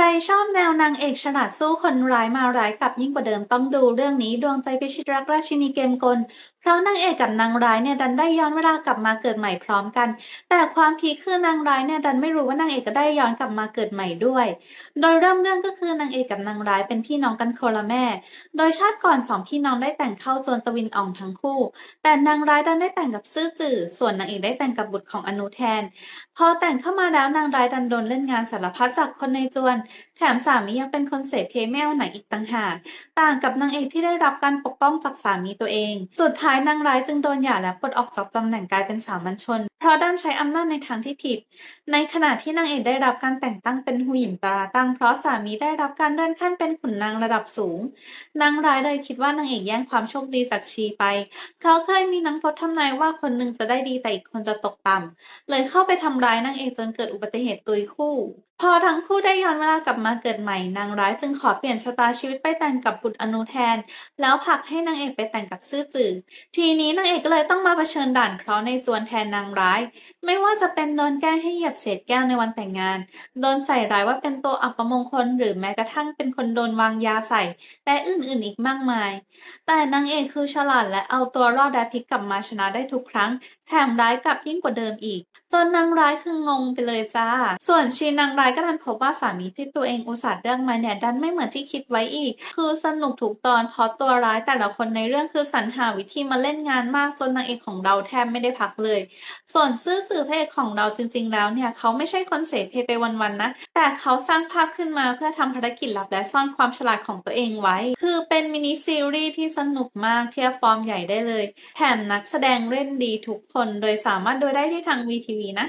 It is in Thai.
รชอบแนวนางเอกฉลาดสู้คนร้ายมาร้ายกับยิ่งกว่าเดิมต้องดูเรื่องนี้ดวงใจพิชิตรักราชินีเกมกล เพราะนางเอกกับนางร้ายเนี่ยดันได้ย้อนเวลากลับมาเกิดใหม่พร้อมกัน แต่ความพีคคือนางร้ายเนี่ยดันไม่รู้ว่านางเอกก็ได้ย้อนกลับมาเกิดใหม่ด้วย โดยเริ่มเรื่องก็คือนางเอกกับนางร้ายเป็นพี่น้องกันคนละแม่ โดยชาติก่อนสองพี่น้องได้แต่งเข้าจวนตวินอ่องทั้งคู่ แต่นางร้ายดันได้แต่งกับซื่อจื่อส่วนนางเอกได้แต่งกับบุตรของอนุแทน พอแต่งเข้ามาแล้วนางร้ายดันโดนเล่นงานสารพัดจากคนในจวนแถมสามียังเป็นคนเสพเพแมวไหนอีกต่างหาก ต่างกับนางเอกที่ได้รับการปกป้องจากสามีตัวเอง สุดท้ายนางร้ายจึงโดนหย่าและปลดออกจากตำแหน่งกลายเป็นสามัญชน เพราะด้านใช้อำนาจในทางที่ผิด ในขณะที่นางเอกได้รับการแต่งตั้งเป็นหูหยินตราตั้ง เพราะสามีได้รับการเลื่อนขั้นเป็นขุนนางระดับสูง นางร้ายเลยคิดว่านางเอกแย่งความโชคดีจากชีไป เพราะเคยมีนังพจน์ทำนายว่าคนหนึ่งจะได้ดีแต่อีกคนจะตกต่ำเลยเข้าไปทำร้ายนางเอกจนเกิดอุบัติเหตุตุยคู่ พอทั้งคู่ได้ย้อนเวลากลับมาเกิดใหม่ นางร้ายจึงขอเปลี่ยนชะตาชีวิตไปแต่งกับบุตรอนุแทน แล้วผลักให้นางเอกไปแต่งกับซื่อจื่อทีนี้นางเอกก็เลยต้องมาเผชิญด่านเคราะห์ในจวนแทนนางร้าย ไม่ว่าจะเป็นโดนแกล้งให้เหยียบเศษแก้วในวันแต่งงาน โดนใส่ร้ายว่าเป็นตัวอัปมงคล หรือแม้กระทั่งเป็นคนโดนวางยาใส่ และอื่นๆอีกมากมาย แต่นางเอกคือฉลาดและเอาตัวรอดและพลิกกลับมาชนะได้ทุกครั้ง แถมร้ายกลับยิ่งกว่าเดิมอีก จนนางร้ายคืองงไปเลยจ้า ส่วนชีนางร้ายก็ดันพบว่าสามีที่ตัวเองอุตส่าห์เลือกมาเนี่ยดันไม่เหมือนที่คิดไว้อีก คือสนุกถูกตอนเพราะตัวร้ายแต่ละคนในเรื่องคือสรรหาวิธีมาเล่นงานมากจนนางเอกของเราแทบไม่ได้พักเลย ส่วนซื่อจื่อพระเอกของเราจริง ๆ แล้วเนี่ยเขาไม่ใช่คนเสพเพไปวันๆนะ แต่เขาสร้างภาพขึ้นมาเพื่อทำภารกิจลับและซ่อนความฉลาดของตัวเองไว้ คือเป็นมินิซีรีส์ที่สนุกมากเทียบฟอร์มใหญ่ได้เลย แถมนักแสดงเล่นดีทุกคน โดยสามารถดูได้ที่ทาง VTV นะ